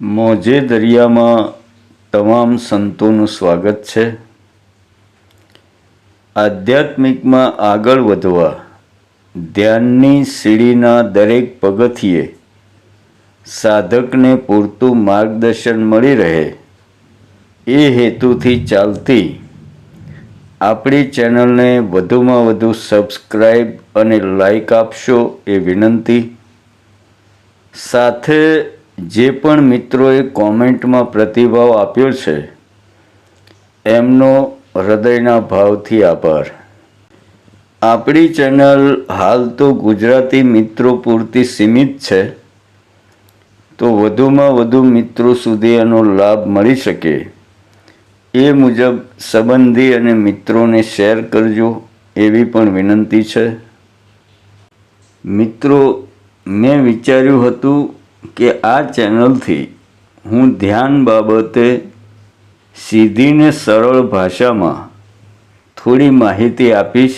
મોજે દરિયામાં તમામ સંતોનું સ્વાગત છે. આધ્યાત્મિકમાં આગળ વધવા, ધ્યાનની સીડીના દરેક પગથિયે સાધકને પૂરતું માર્ગદર્શન મળી રહે, એ હેતુથી ચાલતી આપણી ચેનલને વધુમાં વધુ સબસ્ક્રાઈબ અને લાઈક આપશો એ વિનંતી. સાથે જે પણ મિત્રોએ કોમેન્ટમાં પ્રતિભાવ આપ્યો છે, એમનો હૃદયના ભાવથી આભાર. આપણી ચેનલ હાલ તો ગુજરાતી મિત્રો પૂરતી સીમિત છે, તો વધુમાં વધુ મિત્રો સુધી એનો લાભ મળી શકે. એ મુજબ સંબંધી અને મિત્રોને શેર કરજો એવી પણ વિનંતી છે. મિત્રો, મેં વિચાર્યું હતું કે આ ચેનલથી હું ધ્યાન બાબતે સીધીને સરળ ભાષામાં થોડી માહિતી આપીશ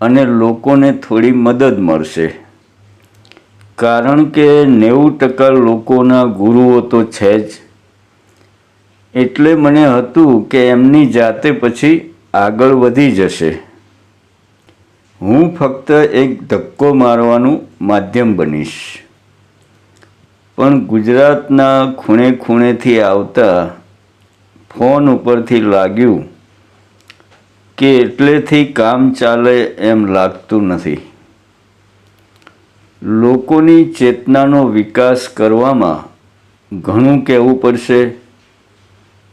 અને લોકોને થોડી મદદ મળશે. કારણ કે નેવું ટકા લોકોના ગુરુઓ તો છે જ. એટલે મને હતું કે એમની જાતે પછી આગળ વધી જશે. હું ફક્ત એક ધક્કો મારવાનું માધ્યમ બનીશ. પણ ગુજરાતના ખૂણે ખૂણેથી આવતા ફોન ઉપરથી લાગ્યું કે એટલેથી કામ ચાલે એમ લાગતું નથી. લોકોની ચેતનાનો વિકાસ કરવામાં ઘણું કહેવું પડશે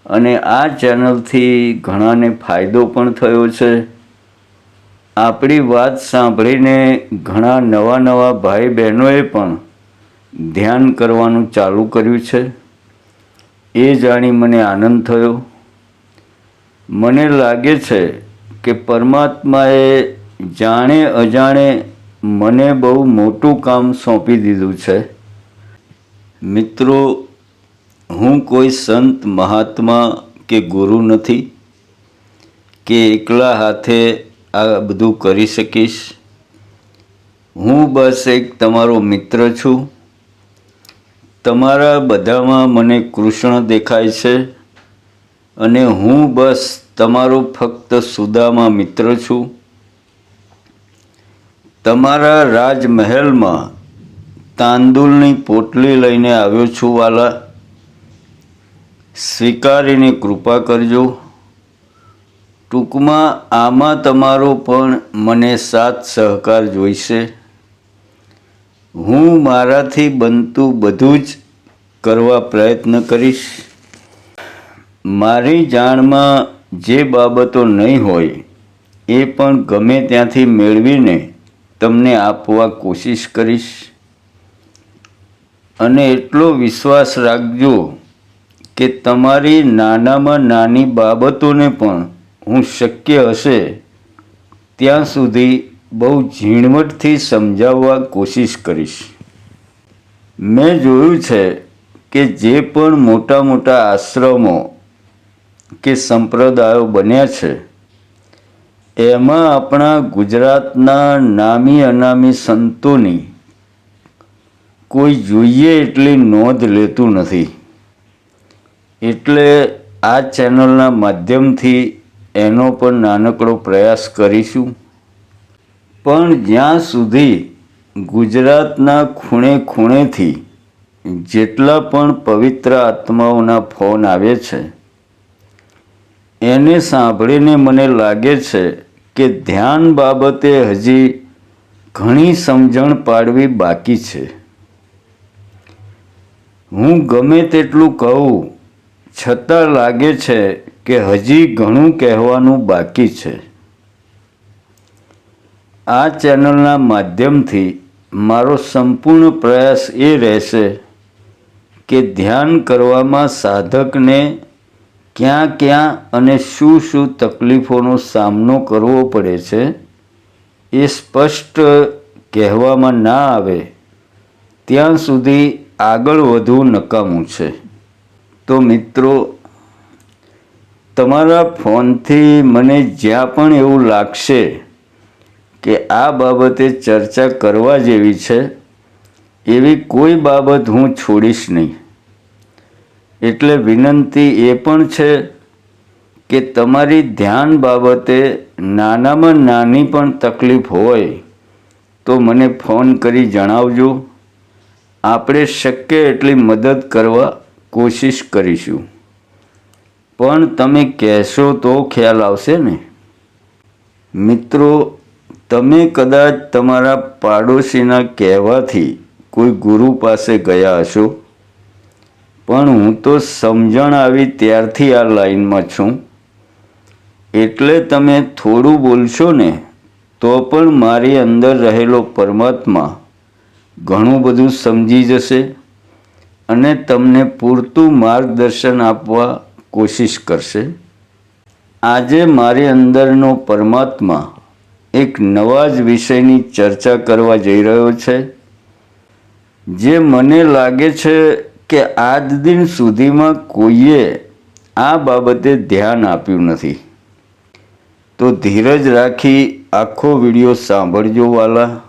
અને આ ચેનલથી ઘણાને ફાયદો પણ થયો છે. આપણી વાત સાંભળીને ઘણા નવા નવા ભાઈ બહેનોએ પણ ધ્યાન કરવાનું ચાલુ કર્યું છે. એ જાણી મને આનંદ થયો. મને લાગે છે કે પરમાત્માએ જાણે અજાણે મને બહુ મોટું કામ સોંપી દીધું છે. મિત્રો, હું કોઈ સંત, મહાત્મા કે ગુરુ નથી કે એકલા હાથે આ બધું કરી શકીશ. હું બસ એક તમારો મિત્ર છું. તમારા બધામાં મને કૃષ્ણ દેખાય છે અને હું બસ તમારો ફક્ત સુદામા મિત્ર છું. તમારા રાજમહેલમાં તાંદુલની પોટલી લઈને આવ્યો છું વાલા. સ્વીકારીને કૃપા કરજો. ટૂંકમાં આમાં તમારો પણ મને સાથ સહકાર જોઈશે. હું મારાથી બનતું બધું જ કરવા પ્રયત્ન કરીશ. મારી જાણમાં જે બાબતો નહીં હોય, એ પણ ગમે ત્યાંથી મેળવીને તમને આપવા કોશિશ કરીશ. અને એટલો વિશ્વાસ રાખજો કે તમારી નાનામાં નાની બાબતોને પણ હું શક્ય હશે, ત્યાં સુધી બહુ ઝીણવટથી સમજાવવા કોશિશ કરીશ. મેં જોયું છે કે જે પણ મોટા મોટા આશ્રમો કે સંપ્રદાયો બન્યા છે, એમાં આપણા ગુજરાતના નામી અનામી સંતોની કોઈ જોઈએ એટલી નોંધ લેતું નથી. એટલે આ ચેનલના માધ્યમથી એનો પણ નાનકડો પ્રયાસ કરીશું. પણ જ્યાં સુધી ગુજરાતના ખૂણે ખૂણેથી જેટલા પણ પવિત્ર આત્માઓના ફોન આવે છે, એને સાંભળીને મને લાગે છે કે ધ્યાન બાબતે હજી ઘણી સમજણ પાડવી બાકી છે. હું ગમે તેટલું કહું, છતાં લાગે છે કે હજી ઘણું કહેવાનું બાકી છે. આ ચેનલના માધ્યમથી મારો સંપૂર્ણ પ્રયાસ એ રહેશે કે ધ્યાન કરવામાં સાધકને ક્યાં ક્યાં અને શું શું તકલીફોનો સામનો કરવો પડે છે એ સ્પષ્ટ કહેવામાં ના આવે. ત્યાં સુધી આગળ વધવું નકામું છે. તો મિત્રો, તમારા ફોનથી મને જ્યાં પણ એવું લાગશે કે આ બાબતે ચર્ચા કરવા જેવી છે, એવી કોઈ બાબત હું છોડીશ નહીં. એટલે વિનંતી એ પણ છે કે તમારી ધ્યાન બાબતે નાનામાં નાની પણ તકલીફ હોય, તો મને ફોન કરી જણાવજો. આપણે શક્ય એટલી મદદ કરવા કોશિશ કરીશું. પણ તમે કહેશો તો ખ્યાલ આવશે ને? મિત્રો તમે કદાચ તમારા પાડોશીના કહેવાથી કોઈ ગુરુ પાસે ગયા હશો? પણ હું તો સમજણ આવી ત્યારથી આ લાઈનમાં છું. એટલે તમે થોડું બોલશો ને, તો પણ મારી અંદર રહેલો પરમાત્મા ઘણું બધું સમજી જશે અને તમને પૂરતું માર્ગદર્શન આપવા કોશિશ કરશે. આજે મારી અંદરનો પરમાત્મા એક નવા જ વિષયની ચર્ચા કરવા જઈ રહ્યો છે, જે મને લાગે છે કે આજ દિન સુધીમાં કોઈએ આ બાબતે ધ્યાન આપ્યું નથી. તો ધીરજ રાખી આખો વીડિયો સાંભળજો વાલા.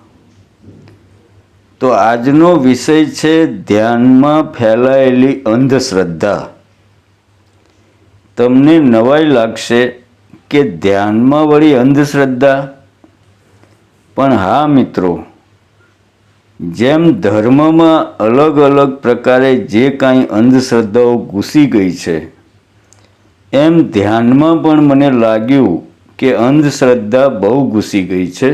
તો આજનો વિષય છે ધ્યાનમાં ફેલાયેલી અંધશ્રદ્ધા. તમને નવાઈ લાગશે કે ધ્યાનમાં વળી અંધશ્રદ્ધા? પણ હા, મિત્રો, જેમ ધર્મમાં અલગ અલગ પ્રકારે જે કાંઈ અંધશ્રદ્ધાઓ ઘૂસી ગઈ છે, એમ ધ્યાનમાં પણ મને લાગ્યું કે અંધશ્રદ્ધા બહુ ઘૂસી ગઈ છે,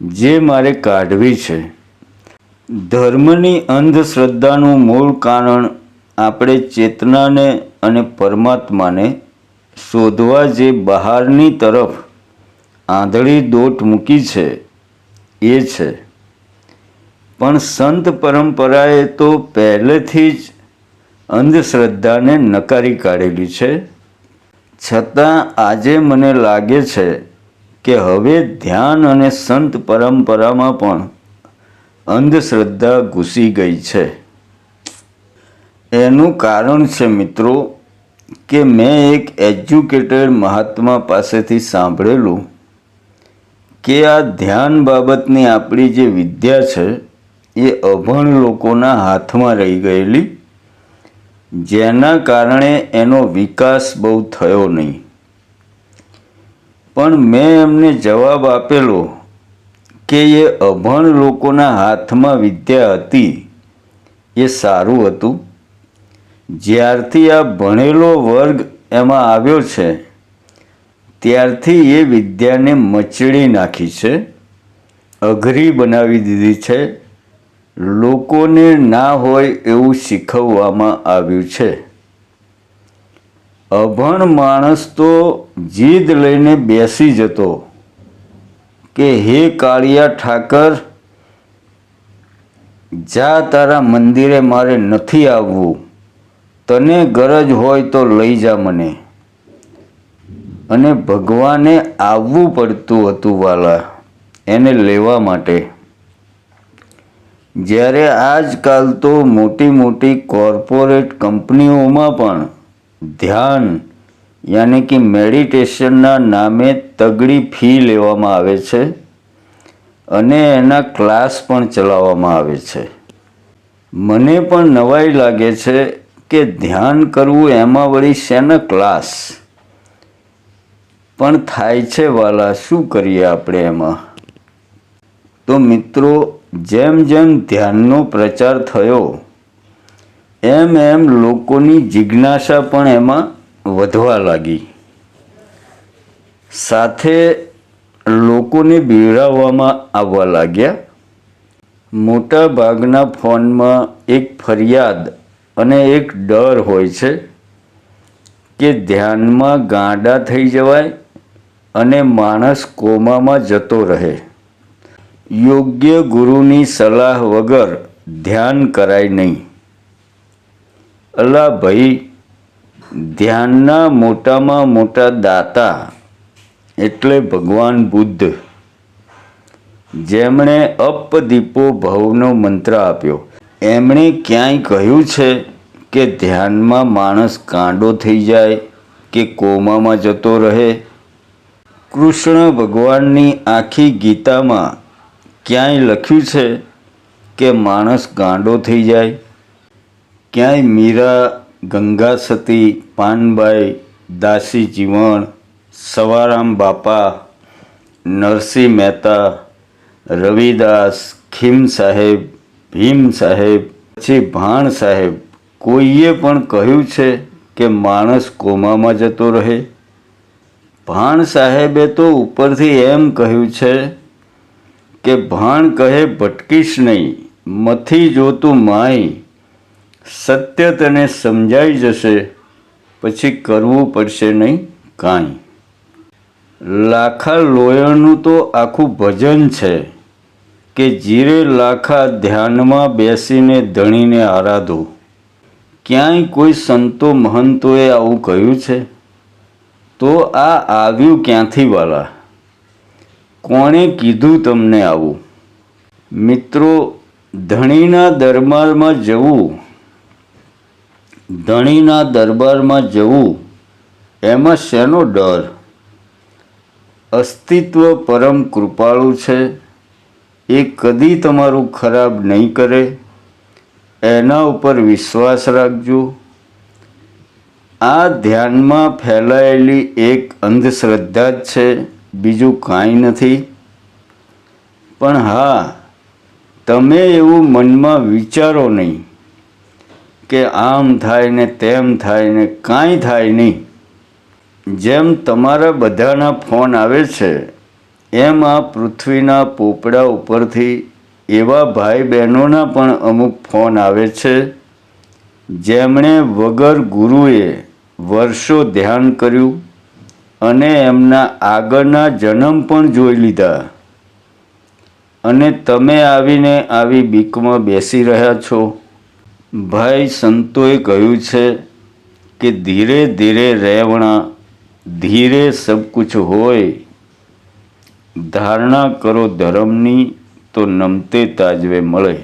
જે મારે કાઢવી છે. ધર્મની અંધશ્રદ્ધાનું મૂળ કારણ આપણે ચેતનાને અને પરમાત્માને શોધવા જે બહારની તરફ આંધળી દોટ મૂકી છે, એ છે. પણ સંત પરંપરાએ તો પહેલેથી જ અંધશ્રદ્ધાને નકારી કાઢેલી છે. છતાં આજે મને લાગે છે કે હવે ધ્યાન અને સંત પરંપરામાં પણ અંધશ્રદ્ધા ઘૂસી ગઈ છે. એનું કારણ છે મિત્રો, કે મેં એક એજ્યુકેટેડ મહાત્મા પાસેથી સાંભળેલું કે આ ધ્યાન બાબતની આપણી જે વિદ્યા છે, એ અભણ લોકોના હાથમાં રહી ગયેલી, જેના કારણે એનો વિકાસ બહુ થયો નહીં. પણ મેં એમને જવાબ આપેલો કે એ અભણ લોકોના હાથમાં વિદ્યા હતી, એ સારું હતું. જ્યારથી આ ભણેલો વર્ગ એમાં આવ્યો છે ત્યારથી એ વિદ્યાને મચડી નાખી છે, અઘરી બનાવી દીધી છે, લોકોને ના હોય એવું શીખવવામાં આવ્યું છે. અભણ માણસ તો જીદ લઈને બેસી જતો કે, હે કાળિયા ઠાકર, જા તારા મંદિરે મારે નથી આવવું. તને ગરજ હોય તો લઈ જા મને. અને ભગવાને આવવું પડતું હતું વાલા, એને લેવા માટે. જ્યારે આજકાલ તો મોટી મોટી કોર્પોરેટ કંપનીઓમાં પણ ધ્યાન, યાની કે મેડિટેશનના નામે તગડી ફી લેવામાં આવે છે અને એના ક્લાસ પણ ચલાવવામાં આવે છે. મને પણ નવાઈ લાગે છે કે ધ્યાન કરવું એમાં વળી શેના ક્લાસ? પણ થાય છે વાલા, શું કરીએ આપણે એમાં? તો મિત્રો, જેમ જેમ ધ્યાનનો પ્રચાર થયો, એમ એમ લોકોની જિજ્ઞાસા પણ એમાં વધવા લાગી. સાથે લોકોને બીવડાવવામાં આવવા લાગ્યા. મોટા ભાગના ફોનમાં એક ફરિયાદ અને એક ડર હોય છે કે ધ્યાનમાં ગાંડા થઈ જવાય અને માણસ કોમામાં જતો રહે. યોગ્ય ગુરુની સલાહ વગર ધ્યાન કરાય નહીં. અલા ભાઈ, ધ્યાનના મોટામાં મોટા દાતા એટલે ભગવાન બુદ્ધ. જેમણે અપદીપો ભવનો મંત્ર આપ્યો. એમણે ક્યાંય કહ્યું છે કે ધ્યાનમાં માણસ કાંડો થઈ જાય કે કોમામાં જતો રહે? કૃષ્ણ ભગવાનની આખી ગીતામાં ક્યાંય લખ્યું છે કે માણસ ગાંડો થઈ જાય? ક્યાંય મીરા ગંગા સતી પાનબાઈ, દાસી જીવણ, સવારામ બાપા, નરસિંહ મહેતા, રવિદાસ, ખીમ સાહેબ, ભીમ સાહેબ, પછી ભાણ સાહેબ, કોઈએ પણ કહ્યું છે કે માણસ કોમામાં જતો રહે? ભાણ સાહેબે તો ઉપરથી એમ કહ્યું છે કે ભાણ કહે ભટકીશ નહીં, મથી જોતું માય. સત્ય તને સમજાઈ જશે, પછી કરવું પડશે નહીં કાંઈ. લાખા લોયણનું તો આખું ભજન છે કે જીરે લાખા ધ્યાનમાં બેસીને ધણીને આરાધો. ક્યાંય કોઈ સંતો મહંતોએ આવું કહ્યું છે? તો આ આવ્યું ક્યાંથી વાલા? કોણે કીધું તમને આવું? મિત્રો, ધણીના દરબારમાં જવું, ધણીના દરબારમાં જવું, એમાં શેનો ડર? અસ્તિત્વ પરમ કૃપાળુ છે, એ કદી તમારું ખરાબ નહીં કરે. એના ઉપર વિશ્વાસ રાખજો. આ ધ્યાનમાં ફેલાયેલી એક અંધશ્રદ્ધા જ છે. બીજું કાંઈ નથી. પણ હા, તમે એવું મનમાં વિચારો નહીં કે આમ થાય ને તેમ થાય ને કાંઈ થાય નહીં. જેમ તમારા બધાના ફોન આવે છે, એમ આ પૃથ્વીના પોપડા ઉપરથી એવા ભાઈ બહેનોના પણ અમુક ફોન આવે છે, જેમણે વગર ગુરુએ વર્ષો ધ્યાન કર્યું અને એમના આગળના જન્મ પણ જોઈ લીધા. અને તમે આવીને આવી બીકમાં બેસી રહ્યા છો? ભાઈ સંતોએ કહ્યું છે કે ધીરે ધીરે રહેવણા, ધીરે સબ કુછ હોય. ધારણા કરો ધર્મની તો નમતે તાજવે મળે.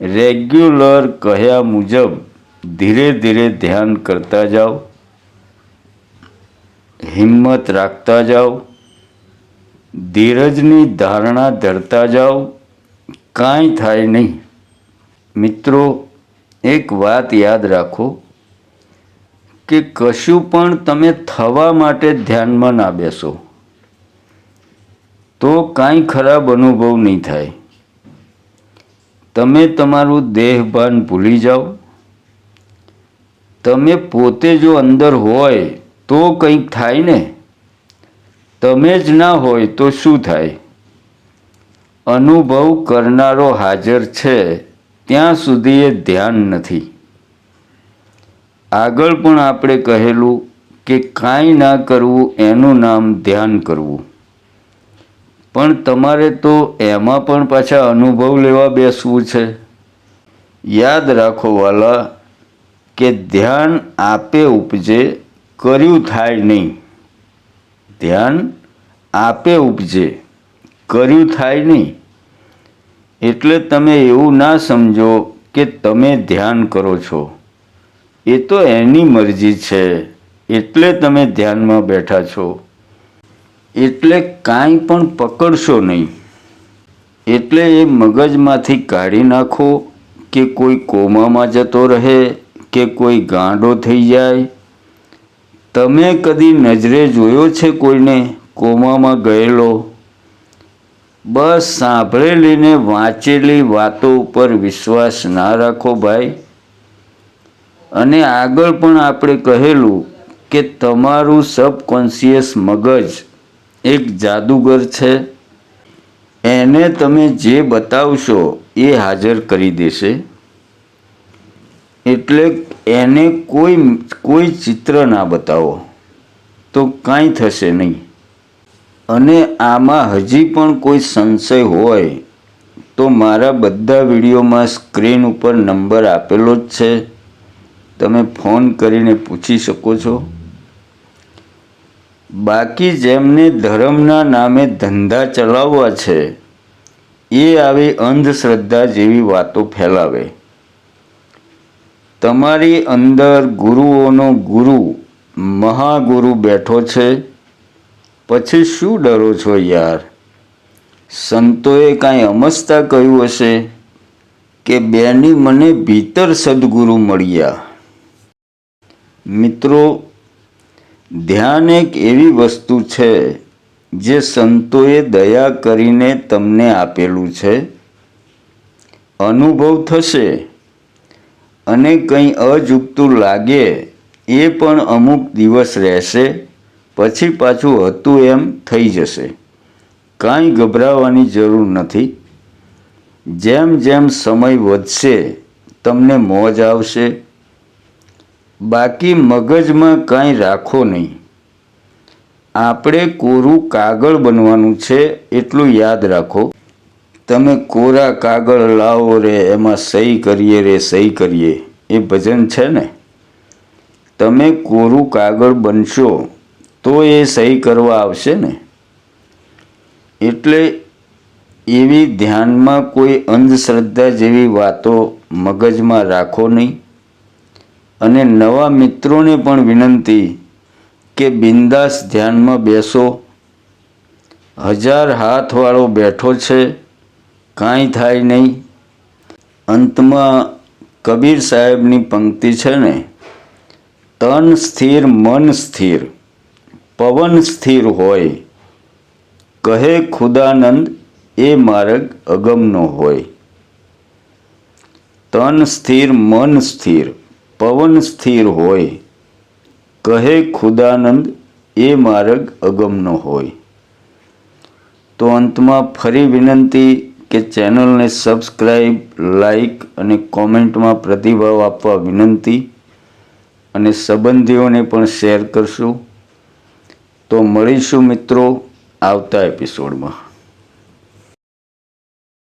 રેગ્યુલર કહ્યા મુજબ ધીરે ધીરે ધ્યાન કરતા જાઓ. હિંમત રાખતા જાઓ. ધીરજની ધારણા ધરતા જાઓ. કાંઈ થાય નહીં. મિત્રો, એક વાત યાદ રાખો કે કશું પણ તમે થવા માટે ધ્યાનમાં ના બેસો. તો કાંઈ ખરાબ અનુભવ નહીં થાય. તમે તમારું દેહભાન ભૂલી જાઓ. તમે પોતે જો અંદર હોય તો કંઈક થાય ને? તમે જ ના હોય તો શું થાય? અનુભવ કરનારો હાજર છે, ત્યાં સુધી એ ધ્યાન નથી. આગળ પણ આપણે કહેલું કે કાંઈ ના કરવું, એનું નામ ધ્યાન કરવું. પણ તમારે તો એમાં પણ પાછા અનુભવ લેવા બેસવું છે. યાદ રાખો વાલા કે ધ્યાન આપે ઉપજે કર્યું થાય નહીં. ધ્યાન આપે ઉપજે કર્યું થાય નહીં. એટલે તમે એવું ના સમજો કે તમે ધ્યાન કરો છો. એ તો એની મરજી છે. એટલે તમે ધ્યાનમાં બેઠા છો. એટલે કાંઈ પણ પકડશો નહીં. એટલે એ મગજમાંથી કાઢી નાખો કે કોઈ કોમામાં જતો રહે કે કોઈ ગાંડો થઈ જાય? તમે કદી નજરે જોયો છે કોઈને? કોમામાં ગયેલો? બસ સાંભળેલીને વાંચેલી વાતો ઉપર વિશ્વાસ ના રાખો ભાઈ. અને આગળ પણ આપણે કહેલું કે તમારું સબકોન્શિયસ મગજ એક જાદુગર છે. એને તમે જે બતાવશો એ હાજર કરી દેશે. એટલે એને કોઈ કોઈ ચિત્ર ના બતાવો, તો કાંઈ થશે નહીં. અને આમાં હજી પણ કોઈ સંશય હોય, તો મારા બધા વિડીયોમાં સ્ક્રીન ઉપર નંબર આપેલો જ છે. તમે ફોન કરીને પૂછી શકો છો. બાકી જેમને ધર્મના નામે ધંધા ચલાવવા છે, એ આવી અંધશ્રદ્ધા જેવી વાતો ફેલાવે. તમારી અંદર ગુરુઓનો ગુરુ, મહાગુરુ બેઠો છે. પછી શું ડરો છો યાર? સંતોએ કાંઈ અમસ્તા કહ્યું હશે કે બેની મને ભીતર સદગુરુ મળ્યા. મિત્રો, ધ્યાન એક એવી વસ્તુ છે જે સંતોએ દયા કરીને તમને આપેલું છે. અનુભવ થશે અને કંઈ અજુગતું લાગે, એ પણ અમુક દિવસ રહેશે, પછી પાછું હતું એમ થઈ જશે. કાંઈ ગભરાવાની જરૂર નથી. જેમ જેમ સમય વધશે, તમને મોજ આવશે. બાકી મગજમાં કાંઈ રાખો નહીં. આપણે કોરું કાગળ બનવાનું છે એટલું યાદ રાખો. તમે કોરા કાગળ લાવો રે, એમાં સહી કરીએ રે, સહી કરીએ. એ ભજન છે ને? તમે કોરું કાગળ બનશો, તો એ સહી કરવા આવશે ને? એટલે એવી ધ્યાનમાં કોઈ અંધશ્રદ્ધા જેવી વાતો મગજમાં રાખો નહીં. અને નવા મિત્રોને પણ વિનંતી કે બિંદાસ ધ્યાનમાં બેસો. હજાર હાથવાળો બેઠો છે કાંઈ થાય નહીં. અંતમાં કબીર સાહેબની પંક્તિ છે ને, તન સ્થિર, મન સ્થિર, પવન સ્થિર હોય. કહે ખુદાનંદ, એ માર્ગ અગમનો હોય. તન સ્થિર, મન સ્થિર, પવન સ્થિર હોય. કહે ખુદાનંદ, એ માર્ગ અગમનો હોય. તો અંતમાં ફરી વિનંતી કે ચેનલને સબસ્ક્રાઈબ લાઈક અને કોમેન્ટમાં પ્રતિભાવ આપવા વિનંતી અને સંબંધીઓને પણ શેર કરશું. તો મળીશું મિત્રો આવતા એપિસોડમાં.